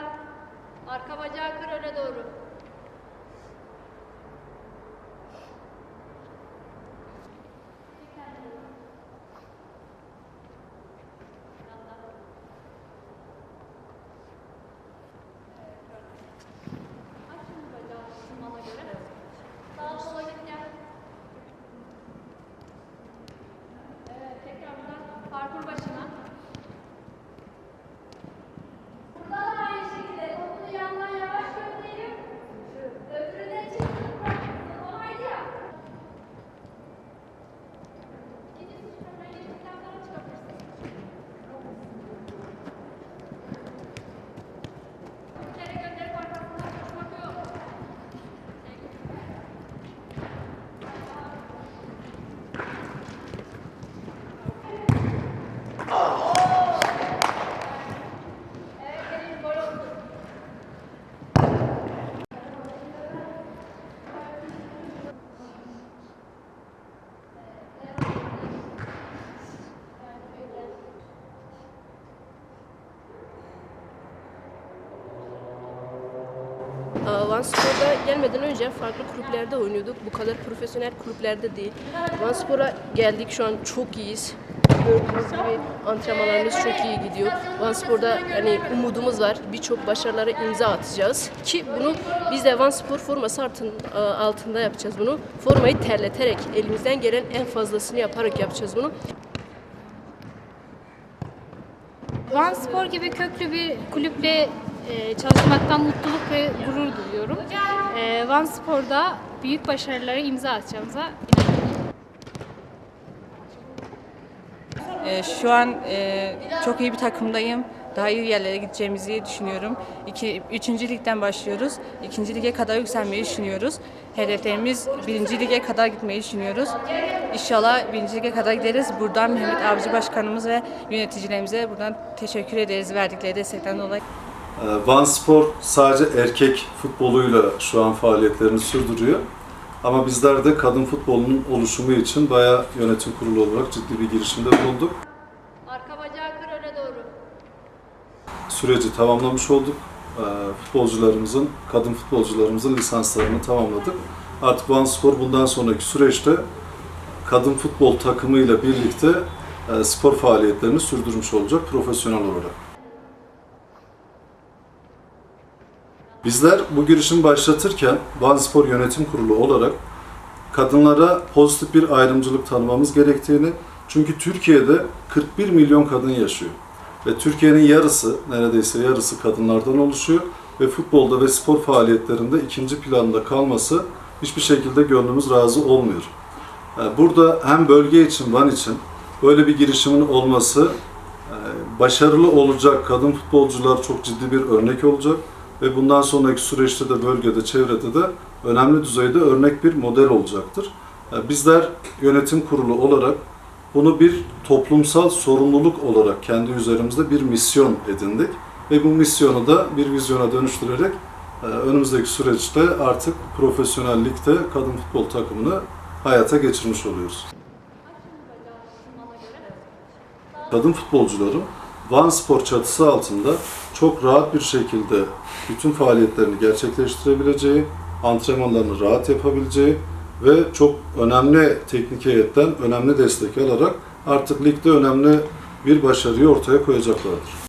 Toparlan. Arka bacağı kır öne doğru. Van Spor'da gelmeden önce farklı kulüplerde oynuyorduk. Bu kadar profesyonel kulüplerde değil. Van Spor'a geldik şu an çok iyiyiz. Gördüğünüz gibi antrenmanlarımız çok iyi gidiyor. Van Spor'da hani umudumuz var. Birçok başarılara imza atacağız. Ki bunu biz de Van Spor forması altın- altında yapacağız bunu. Formayı terleterek elimizden gelen en fazlasını yaparak yapacağız bunu. Van Spor gibi köklü bir kulüple e, çalışmaktan mutluluk ve gurur duyuyorum. E, Van Spor'da büyük başarılara imza atacağımıza inanıyorum. Ee, Şu an e, çok iyi bir takımdayım. Daha iyi yerlere gideceğimizi düşünüyorum. İki, üçüncü ligden başlıyoruz. İkinci lige kadar yükselmeyi düşünüyoruz. Hedeflerimiz birinci lige kadar gitmeyi düşünüyoruz. İnşallah birinci lige kadar gideriz. Buradan Mehmet Avcı Başkanımız ve yöneticilerimize buradan teşekkür ederiz verdikleri destekten dolayı. Ee, Van Spor sadece erkek futboluyla şu an faaliyetlerini sürdürüyor. Ama bizler de kadın futbolunun oluşumu için bayağı yönetim kurulu olarak ciddi bir girişimde bulunduk. Arka bacağı kır öne doğru. Süreci tamamlamış olduk. Ee, Futbolcularımızın, kadın futbolcularımızın lisanslarını tamamladık. Artık Van Spor bundan sonraki süreçte kadın futbol takımıyla birlikte e, spor faaliyetlerini sürdürmüş olacak profesyonel olarak. Bizler bu girişimi başlatırken Van Spor Yönetim Kurulu olarak kadınlara pozitif bir ayrımcılık tanımamız gerektiğini, çünkü Türkiye'de 41 milyon kadın yaşıyor ve Türkiye'nin yarısı, neredeyse yarısı kadınlardan oluşuyor ve futbolda ve spor faaliyetlerinde ikinci planda kalması hiçbir şekilde gönlümüz razı olmuyor. Yani Burada hem bölge için, Van için böyle bir girişimin olması e, başarılı olacak kadın futbolcular çok ciddi bir örnek olacak ve bundan sonraki süreçte de bölgede, çevrede de önemli düzeyde örnek bir model olacaktır. E, Bizler yönetim kurulu olarak bunu bir toplumsal sorumluluk olarak kendi üzerimizde bir misyon edindik ve bu misyonu da bir vizyona dönüştürerek e, önümüzdeki süreçte artık profesyonellikte kadın futbol takımını hayata geçirmiş oluyoruz. Kadın futbolcuların Van Spor çatısı altında çok rahat bir şekilde bütün faaliyetlerini gerçekleştirebileceği, antrenmanlarını rahat yapabileceği ve çok önemli teknik heyetten önemli destek alarak artık ligde önemli bir başarıyı ortaya koyacaklardır.